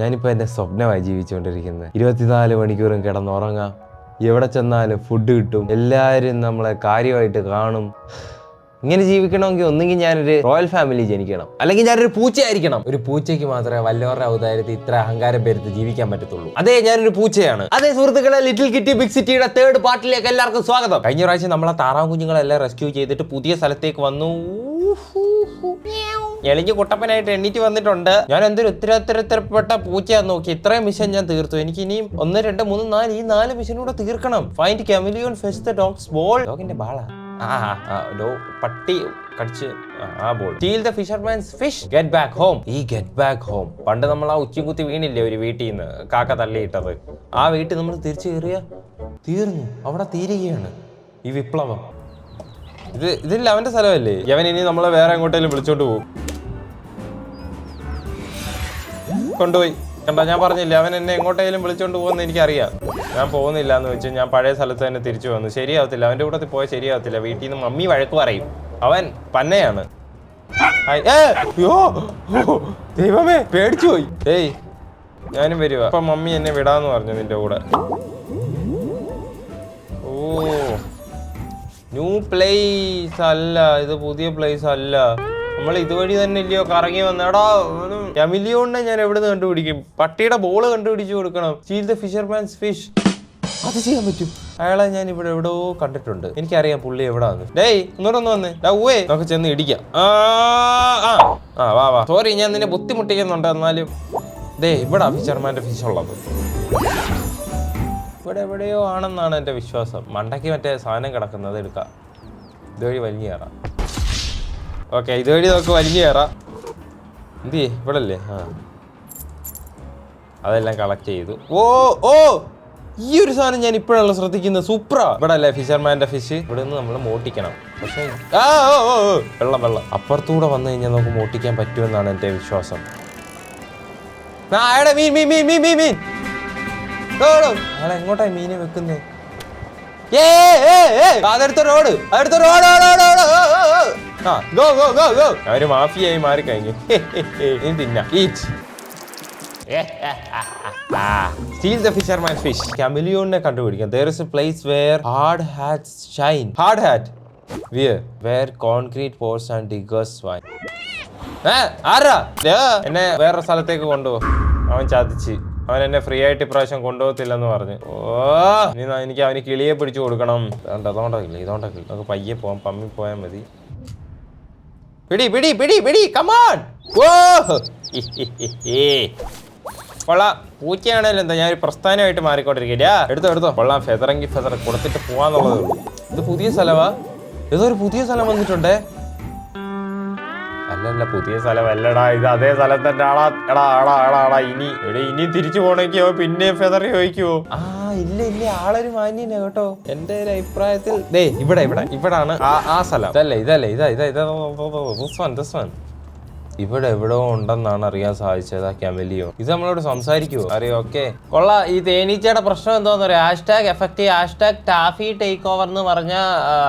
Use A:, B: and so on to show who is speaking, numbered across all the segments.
A: ഞാനിപ്പോൾ എന്റെ സ്വപ്നമായി ജീവിച്ചുകൊണ്ടിരിക്കുന്നത് ഇരുപത്തിനാല് മണിക്കൂറും കിടന്നുറങ്ങാം. എവിടെ ചെന്നാലും ഫുഡ് കിട്ടും. എല്ലാവരും നമ്മളെ കാര്യമായിട്ട് കാണും. ഇങ്ങനെ ജീവിക്കണമെങ്കിൽ ഒന്നെങ്കിൽ ഞാനൊരു റോയൽ ഫാമിലി ജനിക്കണം. അല്ലെങ്കിൽ ഞാനൊരു പൂച്ചയായിരിക്കണം. ഒരു പൂച്ചയ്ക്ക് മാത്രമേ വല്ലവരുടെ ഔദാര്യത്തിൽ ഇത്ര അഹങ്കാരം പേരുത്ത് ജീവിക്കാൻ പറ്റത്തുള്ളൂ. അതെ ഞാനൊരു പൂച്ചയാണ്. അതെ സുഹൃത്തുക്കളെ ലിറ്റിൽ കിറ്റി ബിഗ് സിറ്റിയുടെ തേർഡ് പാർട്ടിലേക്ക് എല്ലാവർക്കും സ്വാഗതം. കഴിഞ്ഞ പ്രാവശ്യം നമ്മളെ താറാവ് കുഞ്ഞുങ്ങളെല്ലാം റെസ്ക്യൂ ചെയ്തിട്ട് പുതിയ സ്ഥലത്തേക്ക് വന്നു. എളിഞ്ഞ് കുട്ടപ്പനായിട്ട് എണ്ണീറ്റ് വന്നിട്ടുണ്ട്. ഞാൻ എന്തൊരു ഉത്തരത്തരത്തരപ്പെട്ട പൂച്ചയാന്ന് നോക്കി. ഇത്രയും മിഷൻ ഞാൻ തീർത്തു. എനിക്ക് ഇനിയും ഒന്ന് രണ്ട് മൂന്ന് നാല് ഈ നാല് മിഷൻ കൂടെ തീർക്കണം. Find chameleon fetch the dog's ball ഡോഗിന്റെ ബാളാ? പട്ടി കടിച്ച് ആ, ball steal the fisherman's fish get back home ഈ ഗെറ്റ് ബാക്ക് ഹോം പണ്ട് നമ്മൾ ആ ഉച്ചയും കുത്തി വീണില്ലേ ഒരു വീട്ടിൽ നിന്ന്? കാക്ക തള്ളിയിട്ടത്. ആ വീട്ടിൽ നമ്മൾ തിരിച്ചു കയറിയ? തീർന്നു. അവിടെ തീരുകയാണ്. ഈ വിപ്ലവം. ഇത് ഇതില്ല അവന്റെ സ്ഥലമല്ലേ? അവൻ ഇനി നമ്മളെ വേറെ എങ്ങോട്ടേലും വിളിച്ചോണ്ട് പോകും കൊണ്ടുപോയി. കണ്ടോ ഞാൻ പറഞ്ഞില്ല അവൻ എന്നെ എങ്ങോട്ടേലും വിളിച്ചോണ്ട് പോകുന്ന എനിക്കറിയാം. ഞാൻ പോകുന്നില്ല എന്ന് വെച്ച് ഞാൻ പഴയ സ്ഥലത്ത് തന്നെ തിരിച്ചു വന്നു. ശരിയാവത്തില്ല അവന്റെ കൂടെ പോയാൽ ശരിയാവത്തില്ല. വീട്ടിൽ നിന്ന് മമ്മി വഴക്ക് പറയും. അവൻ പന്നയാണ്. ദൈവമേ പേടിച്ചു പോയി. ഏയ് ഞാനും വരുവാ. അപ്പൊ മമ്മി എന്നെ വിടാന്ന് പറഞ്ഞു നിന്റെ കൂടെ. ഓ. ന്യൂ പ്ലേസ് അല്ല ഇത് പുതിയ പ്ലേസ് അല്ല. നമ്മൾ ഇതുവഴി തന്നെ ഇല്ലയോ? കറങ്ങി വന്നടാ കമിലിയോണിനെ ഞാൻ എവിടെ നിന്ന് കണ്ടുപിടിക്കും? പട്ടിയുടെ ബോൾ കണ്ടുപിടിച്ചു കൊടുക്കണം. സീ ദ ഫിഷർമാൻസ് ഫിഷ് അത് ചെയ്യാൻ പറ്റും. അയാളെ ഞാൻ ഇവിടെ എവിടെയോ കണ്ടിട്ടുണ്ട്. എനിക്കറിയാം പുള്ളി എവിടാന്ന്. ഡേയ് ഇങ്ങോട്ടൊന്ന് വന്നേ. നമുക്ക് ചെന്ന് ഇടിക്കാം. ആ ആ വാ വാ. സോറി ഞാൻ നിന്നെ ബുദ്ധിമുട്ടിക്കുന്നുണ്ട് എന്നാലും. ദേ ഇവിടെ ഫിഷർമാന്റെ ഫിഷ് ഉള്ളത്. ഇവിടെ എവിടെയോ ആണെന്നാണ് എന്റെ വിശ്വാസം. മണ്ടയ്ക്ക് മറ്റേ സാധനം കിടക്കുന്നത് എടുക്കാം. ഇതുവഴി വലിഞ്ഞു കയറാം. ഓക്കെ ഇതുവഴി നമുക്ക് വലിഞ്ഞു കയറാം. എന്ത് ഇവിടെ അല്ലേ ആ. അതെല്ലാം കളക്ട് ചെയ്തു. ഓ ഓ! ഈ ഒരു സാധനം ഞാൻ ഇപ്പോഴല്ല ശ്രദ്ധിക്കുന്നത്. സൂപ്ര. ഇവിടെ അല്ലേ ഫിഷർമാന്റെ ഫിഷ് ഇവിടെ നിന്ന് നമ്മൾ മോട്ടിക്കണം. പക്ഷേ ആ ഓ ഓ, വെള്ളം വെള്ളം. അപ്പുറത്തൂടെ വന്നു കഴിഞ്ഞാൽ നമുക്ക് മോട്ടിക്കാൻ പറ്റുമെന്നാണ് എന്റെ വിശ്വാസം. ആ എടാ മീൻ മീൻ മീൻ മീൻ മീൻ മീൻ. അയാൾ എങ്ങോട്ടാ മീനെ വെക്കുന്നേ? ഏ ഏ ഏ. അതെടുത്ത റോഡ്. അതെടുത്ത റോഡ് ആ ഗോ ഗോ ഗോ ഗോ. അവർ മാഫിയായി മാറി കഴിഞ്ഞു ഇനി തിന്നാ. Eat steal the fisherman fish കമിലിയോണിനെ കണ്ടുപിടിക്കാം. There is a place where hard hat shine hard hat wear where concrete pours and diggers whine ഏ, ആരാ? ദേ, എന്നെ വേറെ സ്ഥലത്തേക്ക് കൊണ്ടുപോ. അവൻ ചതിച്ച്. അവൻ എന്നെ ഫ്രീ ആയിട്ട് ഇപ്രാവശ്യം കൊണ്ടുപോകത്തില്ലെന്ന് പറഞ്ഞു. ഓ ഇനി എനിക്ക് അവന് കിളിയെ പിടിച്ചു കൊടുക്കണം. വേണ്ട അതുകൊണ്ടൊക്കില്ല ഇതുകൊണ്ടൊക്കെ നമുക്ക് പയ്യെ പോവാം പമ്മി പോയാൽ മതി. പിടി പിടി പിടി പിടി കമാൺ ഓ. കൊള്ളാം. പൂച്ചയാണേലും എന്താ ഞാനൊരു പ്രസ്ഥാനമായിട്ട് മാറിക്കൊണ്ടിരിക്കില്ല എടുത്തോ എടുത്തോ. കൊള്ളാം ഫെതറെങ്കിൽ ഫെതർ കൊടുത്തിട്ട് പോവാന്നുള്ളതേ ഇത് പുതിയ സ്ഥലമാ? ഏതോ ഒരു പുതിയ സ്ഥലം വന്നിട്ടുണ്ടേ? അല്ലല്ല പുതിയ സ്ഥലം അല്ലടാ ഇത് അതേ സ്ഥലം തന്നെ ആടാ എടാ ആടാ ആടാ ആടാ ഇനി എടാ ഇനി തിരിച്ചു പോണേക്കോ പിന്നെ ഫെദർ ചോദിക്കുവോ ആ ഇല്ല ഇല്ല ആളൊരു മാന്യന കേട്ടോ. എന്റെ ഒരു അഭിപ്രായത്തിൽ ദേ ഇവിടെ ഇവിടെ ഇവിടാണ് ആ. ആ സ്ഥലം. ഇതല്ലേ ഇതല്ലേ ഇതാ ഇതാ ഇതാ ദിസ് വൺ ദിസ് വൺ ഇവിടെ എവിടെയോ ഉണ്ടെന്നാണ് അറിയാൻ സാധിച്ചത് ആ കെമലിയോ. ഇത് നമ്മളോട് സംസാരിക്കുവോ? അറിയോ? ഓക്കെ. കൊള്ള. ഈ തേനീച്ചയുടെ പ്രശ്നം എന്താന്ന് പറയാ. Hashtag effect hashtag taffy take over എന്ന് പറഞ്ഞ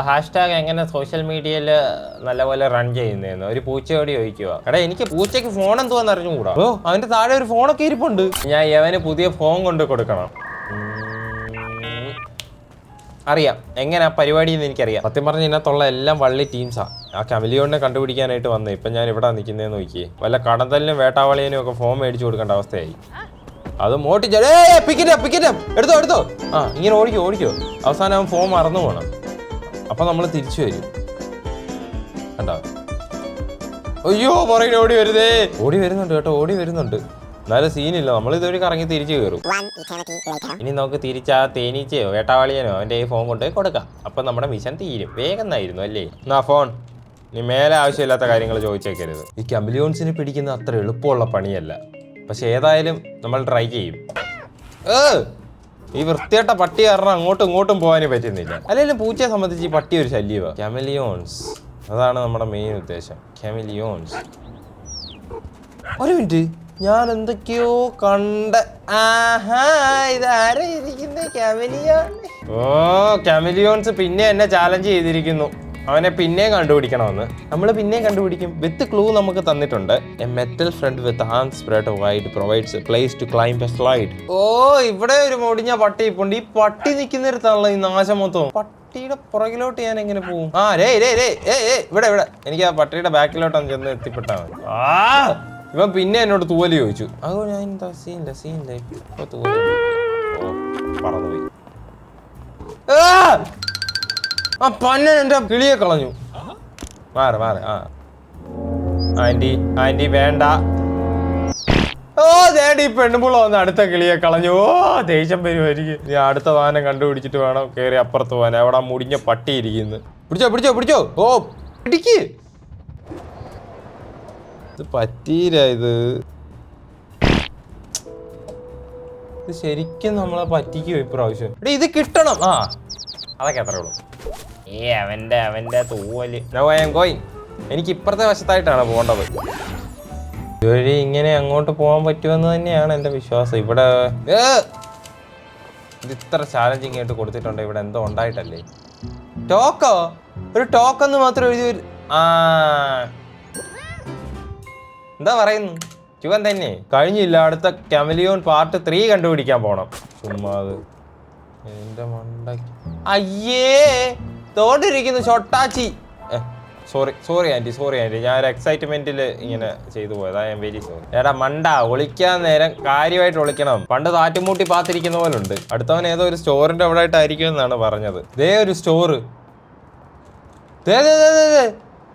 A: ഹാഷ്ടാഗ് എങ്ങനെ സോഷ്യൽ മീഡിയയിൽ നല്ലപോലെ റൺ ചെയ്യുന്നതെന്ന് ഒരു പൂച്ചയോട് ചോദിക്കുക എടാ എനിക്ക് പൂച്ചയ്ക്ക് ഫോൺ എന്തുവാന്ന് അറിഞ്ഞുകൂടാ? ഓ. അവന്റെ താഴെ ഒരു ഫോണൊക്കെ ഇരിപ്പുണ്ട്. ഞാൻ യവന് പുതിയ ഫോൺ കൊണ്ട് കൊടുക്കണം. അറിയാം. എങ്ങനെ പരിപാടി എന്ന് എനിക്കറിയാം. സത്യം പറഞ്ഞ ഇതിനകത്തുള്ള എല്ലാം വള്ളി ടീംസാ ആ കമലിയോണിനെ കണ്ടുപിടിക്കാനായിട്ട് വന്നേ. ഇപ്പം ഞാൻ ഇവിടെ നിൽക്കുന്നതെന്ന് നോക്കിയേ. വല്ല കടന്തലിനും വേട്ടാവളിയനും ഒക്കെ ഫോം മേടിച്ചു കൊടുക്കേണ്ട അവസ്ഥയായി. അത് മോട്ടിച്ചേ പിക്കറ്റ് പിക്കറ്റ് എടുത്തോ എടുത്തോ. ആ ഇങ്ങനെ ഓടിക്കോ ഓടിക്കോ. അവസാനം അവൻ ഫോം മറന്നു പോകണം അപ്പം നമ്മൾ തിരിച്ചു വരും. കണ്ടോ? അയ്യോ പുറകിൽ ഓടി വരുതേ ഓടി വരുന്നുണ്ട് കേട്ടോ ഓടി വരുന്നുണ്ട്. എന്നാലും സീനില്ല നമ്മൾ ഇതുവഴി കറങ്ങി തിരിച്ചു കയറും. ഇനി നമുക്ക് തിരിച്ചാ ആ തേനീച്ചയോ വേട്ടാവാളിയനോ അവന്റെ ഈ ഫോൺ കൊണ്ടുപോയി കൊടുക്കാം. അപ്പം നമ്മുടെ മിഷൻ തീരും. വേഗം എന്നായിരുന്നു അല്ലേ? എന്നാ ഫോൺ നീ മേലെ ആവശ്യമില്ലാത്ത കാര്യങ്ങൾ ചോദിച്ചേക്കരുത്. ഈ കമ്പിലിയോൺസിനെ പിടിക്കുന്ന അത്ര എളുപ്പമുള്ള പണിയല്ല. പക്ഷെ ഏതായാലും നമ്മൾ ട്രൈ ചെയ്യും. ഏ ഈ വൃത്തിയായിട്ട പട്ടി കാരണം അങ്ങോട്ടും ഇങ്ങോട്ടും പോകാനേ പറ്റുന്നില്ല. അല്ലെങ്കിലും പൂച്ചയെ സംബന്ധിച്ച് ഈ പട്ടി ഒരു ശല്യമാണ് കമലിയോൺസ് അതാണ് നമ്മുടെ മെയിൻ ഉദ്ദേശം. കെമിലിയോൺസ് ഒരു മിനിറ്റ് ഞാൻ എന്തൊക്കെയോ കണ്ട ഓ കെമിലിയോൺസ് പിന്നെ എന്നെ ചാലഞ്ച് ചെയ്തിരിക്കുന്നു. അവനെ പിന്നെയും കണ്ടുപിടിക്കണമെന്ന്. നമ്മൾ പിന്നെയും കണ്ടുപിടിക്കും. വിത്ത് ക്ലൂ നമുക്ക് തന്നിട്ടുണ്ട്. A metal friend with hand spread wide provides place to climb a slide ഓ ഇവിടെ ഒരു മുടിഞ്ഞ പട്ടി ഇപ്പുണ്ട്. ഈ പട്ടി നിൽക്കുന്നിടത്താണല്ലോ ഈ നാശം മൊത്തം. പട്ടിയുടെ പുറകിലോട്ട് ഞാൻ എങ്ങനെ പോകും ആ രേ രേ രേ ഏ ഏ ഇവിടെ ഇവിടെ. എനിക്ക് ആ പട്ടിയുടെ ബാക്കിലോട്ടാണ് ചെന്ന് എത്തിപ്പെട്ടാ മതി. ആ. ഇവൻ പിന്നെ എന്നോട് തൂവൽ ചോദിച്ചു. അതോ ഞാൻ എന്താ സീനില്ല സീനില്ല ഇപ്പൊ തൂവൽ പറന്നുപോയി ആ! ആ പന്നൻ എന്റെ കിളിയെ കളഞ്ഞു. മാറി മാറി ആ. ആന്റി ആന്റി വേണ്ട. ഓ ദേടി പെണ്ണുമ്പുള്ള വന്ന് അടുത്ത കിളിയെ കളഞ്ഞു. ഓ ദേഷ്യം വരുമായിരിക്കും നീ അടുത്ത വാഹനം കണ്ടുപിടിച്ചിട്ട് വേണം കയറി അപ്പുറത്ത് പോകാൻ. അവിടെ മുടിഞ്ഞ പട്ടി ഇരിക്കുന്നു. പിടിച്ചോ പിടിച്ചോ പിടിച്ചോ. ഓ പിടിക്ക്. ഇത് പറ്റീല ഇത്. ഇത് ശരിക്കും നമ്മളെ പറ്റിക്കോ ഇപ്രാവശ്യം ഇത് കിട്ടണം. ആ അതൊക്കെ അത്രേ ഉള്ളൂ. ഏ അവന്റെ അവന്റെ തൂവൽ. നോ ഐ എം ഗോയിങ് എനിക്ക് ഇപ്പുറത്തെ വശത്തായിട്ടാണ് പോകേണ്ടത്. ഇതുവഴി ഇങ്ങനെ അങ്ങോട്ട് പോകാൻ പറ്റുമെന്ന് തന്നെയാണ് എന്റെ വിശ്വാസം. ഇവിടെ! ഇത് ഇത്ര ചാലഞ്ചിങ് ആയിട്ട് കൊടുത്തിട്ടുണ്ട്. ഇവിടെ എന്തോ ഉണ്ടായിട്ടല്ലേ? ടോക്കോ? ഒരു ടോക്കെന്ന് മാത്രം എഴുതി ആ. എന്താ പറയുന്നു? ചുവൻ തന്നെ. കഴിഞ്ഞില്ല അടുത്ത കമലിയോൺ പാർട്ട് ത്രീ കണ്ടുപിടിക്കാൻ പോണം. ചുമ്മാ അയ്യേ! തോണ്ടിരിക്കുന്നു ചൊട്ടാച്ചി sorry sorry aunty sorry aunty ഞാൻ ഒരു എക്സൈറ്റ്മെന്റിൽ ഇങ്ങനെ ചെയ്തു പോയത്. ഐ എം വെരി സോറി ഏടാ മണ്ട ഒളിക്കാൻ നേരം കാര്യമായിട്ട് ഒളിക്കണം. പണ്ട് താറ്റുമൂട്ടി പാത്തിരിക്കുന്ന പോലെ ഉണ്ട് അടുത്തവൻ ഏതോ ഒരു സ്റ്റോറിന്റെ അവിടെ ആയിട്ടായിരിക്കും എന്നാണ് പറഞ്ഞത്. ദേ ഒരു സ്റ്റോറ്.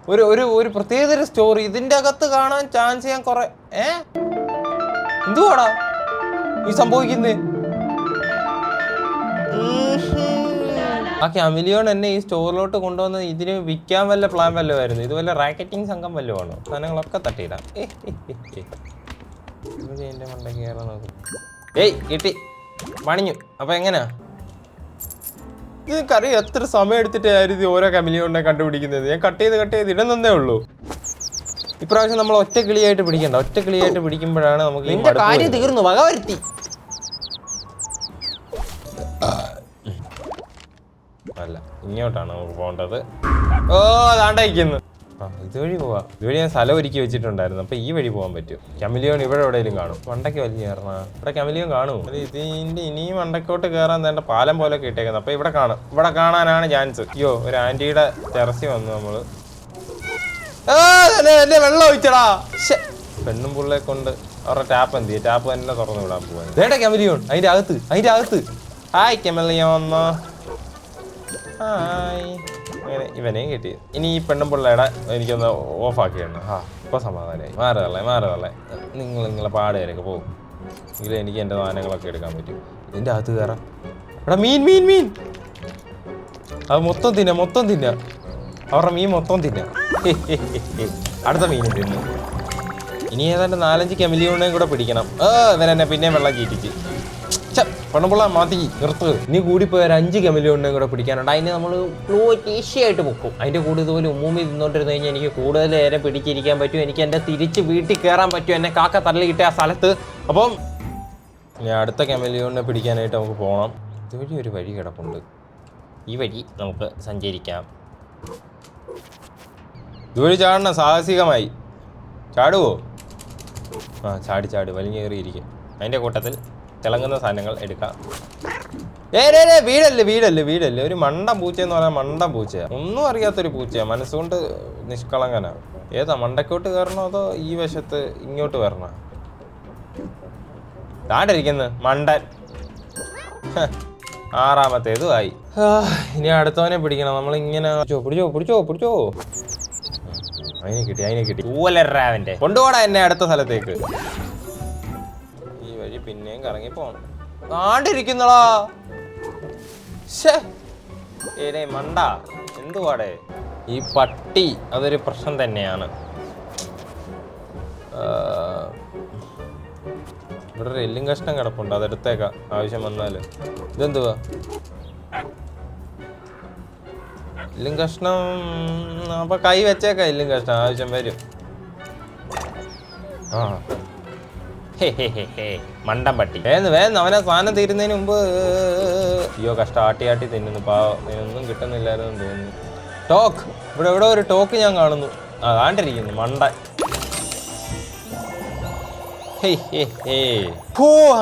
A: ഒരു ഒരു ഒരു പ്രത്യേകതര സ്റ്റോറി. ഇതിന്റെ അകത്ത് കാണാൻ ചാൻസ് ചെയ്യാൻ കുറെ ഏ? എന്തുവാടാ? ഈ സംഭവിക്കുന്നേ? ആ ക്യാമിലിയോൺ എന്നെ ഈ സ്റ്റോറിലോട്ട് കൊണ്ടുവന്ന് ഇതിന് വിൽക്കാൻ വല്ല പ്ലാൻ വല്ലതുമായിരുന്നു. ഇത് വല്ല റാക്കറ്റിംഗ് സംഘം വല്ലതും ആണോ സാധനങ്ങളൊക്കെ തട്ടിയിടാം. മണ്ടയ്ക്ക് കയറാൻ നോക്കും ഏയ് കിട്ടി. പണിഞ്ഞു. അപ്പൊ എങ്ങനെയാ നിനക്കറിയാം എത്ര സമയം എടുത്തിട്ടായിരുന്നു ഇത് ഓരോ കമിലിയോണിനെ കണ്ടുപിടിക്കുന്നത്? ഞാൻ കട്ട് ചെയ്ത് കട്ട് ചെയ്ത് ഇടുന്നതേ ഉള്ളൂ. ഇപ്രാവശ്യം നമ്മൾ ഒറ്റ കിളിയായിട്ട് പിടിക്കണ്ട. ഒറ്റ കിളിയായിട്ട് പിടിക്കുമ്പോഴാണ് നമുക്ക്
B: കാര്യം. തീർന്നു. വക
A: ഇങ്ങോട്ടാണ് നമുക്ക് പോകേണ്ടത്. ഓ അതാണ്ടായിരിക്കുന്നു ആ ഇതുവഴി പോവാ. ഇതുവഴി ഞാൻ സ്ഥലം ഒരുക്കി വെച്ചിട്ടുണ്ടായിരുന്നു. അപ്പൊ ഈ വഴി പോകാൻ പറ്റും. കമലിയോൺ ഇവിടെ എവിടെയെങ്കിലും കാണും. മണ്ടയ്ക്ക് വലിയ കയറണ. ഇവിടെ കമലിയോൺ കാണും. ഇതിന്റെ ഇനിയും മണ്ടക്കോട്ട് കയറാൻ തേണ്ട പാലം പോലെ കിട്ടിയേക്കുന്നത് അപ്പൊ ഇവിടെ കാണും. ഇവിടെ കാണാനാണ് ചാൻസ്. അയ്യോ ഒരു ആന്റിയുടെ ടെറസി വന്നു നമ്മൾ. വെള്ളം ഒഴിച്ചടാ. പെണ്ണും പുള്ളെ കൊണ്ട് അവരുടെ ടാപ്പ് എന്ത് ചെയ്യും? ടാപ്പ് തന്നെ തുറന്നു വിടാൻ പോവാൻ വേണ്ട കമലിയോൺ. അതിന്റെ അകത്ത് അതിന്റെ അകത്ത്. ഹായ് കമലിയോൺ. ഹായ് അങ്ങനെ ഇവനെയും കിട്ടി. ഇനി ഈ പെണ്ണും പിള്ളേടെ എനിക്കൊന്ന് ഓഫ് ആക്കിയാണ് ആ ഇപ്പൊ സമാധാനമായി മാറുതള്ളേ മാറുതള്ളേ നിങ്ങൾ നിങ്ങളെ പാടുകാരൊക്കെ പോകും. എങ്കിലും എനിക്ക് എന്റെ സാധനങ്ങളൊക്കെ എടുക്കാൻ പറ്റും. ഇതിന്റെ അകത്ത് കയറാം. എടാ മീൻ മീൻ മീൻ. അത് മൊത്തം തിന്ന മൊത്തം തിന്ന. അവരുടെ മീൻ മൊത്തം തിന്ന. അടുത്ത മീൻ തിന്നു ഇനി ഏതാണ്ട് നാലഞ്ച് കെമിലിയുണ്ടെങ്കിൽ കൂടെ പിടിക്കണം. ആ ഇവനെന്നെ പിന്നെയും വെള്ളം ചീറ്റിച്ച് പെണ്ണുപിള്ള മതി നിർത്ത്. ഇനി കൂടിപ്പോയി ഒരു അഞ്ച് കെമിലിയോണേയും കൂടെ പിടിക്കാനുണ്ട്. അതിന് നമ്മൾ ഫ്ലോ ഈസിയായിട്ട് പൊക്കും അതിന്റെ കൂടെ ഇതുപോലെ ഉമ്മൂമി തിന്നോണ്ടിരുന്ന് കഴിഞ്ഞാൽ എനിക്ക് കൂടുതൽ നേരം പിടിച്ചിരിക്കാൻ പറ്റും. എനിക്ക് എന്റെ തിരിച്ച് വീട്ടിൽ കയറാൻ പറ്റും. എന്നെ കാക്ക തള്ളിയിട്ട ആ സ്ഥലത്ത്. അപ്പം ഇനി അടുത്ത കമലിയോണിനെ പിടിക്കാനായിട്ട് നമുക്ക് പോകണം ഇതുവഴി ഒരു വഴി കിടപ്പുണ്ട്. ഈ വഴി നമുക്ക് സഞ്ചരിക്കാം. ഇതുവഴി ചാടണം. സാഹസികമായി. ചാടുവോ? ആ ചാടി ചാടി. വലിഞ്ഞേറിയിരിക്കും അതിന്റെ കൂട്ടത്തിൽ തിളങ്ങുന്ന സാധനങ്ങൾ എടുക്കാം. ഏ രേ രേ വീടല്ലേ വീടല്ലേ വീടല്ലേ? ഒരു മണ്ട പൂച്ച എന്ന് പറഞ്ഞാൽ മണ്ട പൂച്ചയാണ് ഒന്നും അറിയാത്തൊരു പൂച്ചയാണ് മനസ്സുകൊണ്ട് നിഷ്കളങ്കനാണ് ഏതാ മണ്ടക്കോട്ട് കയറണോ അതോ ഈ വശത്ത് ഇങ്ങോട്ട് വരണോ? താണ്ടിരിക്കുന്നു മണ്ടൻ. ആറാമത്തേതും ആയി. ഇനി അടുത്തവനെ പിടിക്കണം. നമ്മളിങ്ങനെ പിടിച്ചോ പിടിച്ചോ പിടിച്ചോ പിടിച്ചോ. അതിനെ കിട്ടി അതിനെ കിട്ടി. ഊലറാവന്റെ കൊണ്ടുപോടാ എന്നെ അടുത്ത സ്ഥലത്തേക്ക്. പിന്നെയും കറങ്ങി പോണം. ഏടേ മണ്ട. എന്തുവാടേ? ഈ പട്ടി അതൊരു പ്രശ്നം തന്നെയാണ്. ഇവിടെ എല്ലും കഷ്ണം കിടപ്പുണ്ട്. അതെടുത്തേക്കാം. ആവശ്യം വന്നാൽ. ഇതെന്തുവാ? എല്ലും കഷ്ണം അപ്പൊ കൈ വെച്ചേക്കാം. എല്ലും കഷ്ണം. ആവശ്യം വരും. ആ. മണ്ടൻ പട്ടി. വേന്ന് വേന്ന് അവനെ സാധനം തീരുന്നതിന് മുമ്പ് അയ്യോ കഷ്ടം ആട്ടി ആട്ടി തിന്നുന്നു. പാവം ഇതിനൊന്നും കിട്ടുന്നില്ലായിരുന്നു തോന്നുന്നു. ടോക്ക്. ഇവിടെ എവിടെ ഒരു ടോക്ക് ഞാൻ കാണുന്നു. ആ കാണ്ടിരിക്കുന്നു മണ്ട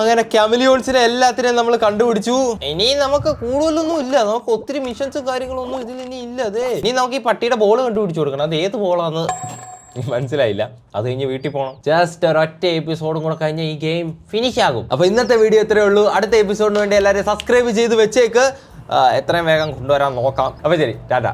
A: അങ്ങനെ ക്യാമലിയോൺസിനെ എല്ലാത്തിനെയും നമ്മൾ കണ്ടുപിടിച്ചു. ഇനി നമുക്ക് കൂടുതലൊന്നും ഇല്ല. നമുക്ക് ഒത്തിരി മിഷൻസും കാര്യങ്ങളൊന്നും ഇതിൽ ഇനി ഇല്ല അതെ. ഇനി നമുക്ക് ഈ പട്ടിയുടെ ബോൾ കണ്ടുപിടിച്ചു കൊടുക്കണം. അത് ഏത് ബോളാന്ന് മനസ്സിലായില്ല. അത് കഴിഞ്ഞ് വീട്ടിൽ പോകണം ജസ്റ്റ് ഒരൊറ്റ എപ്പിസോഡും കൂടെ കഴിഞ്ഞ ഈ ഗെയിം ഫിനിഷ് ആകും. അപ്പൊ ഇന്നത്തെ വീഡിയോ ഇത്രയേ ഉള്ളൂ. അടുത്ത എപ്പിസോഡിന് വേണ്ടി എല്ലാവരും സബ്സ്ക്രൈബ് ചെയ്ത് വെച്ചേക്ക്. എത്രയും വേഗം കൊണ്ടുവരാൻ നോക്കാം. അപ്പൊ ശരി ടാറ്റ.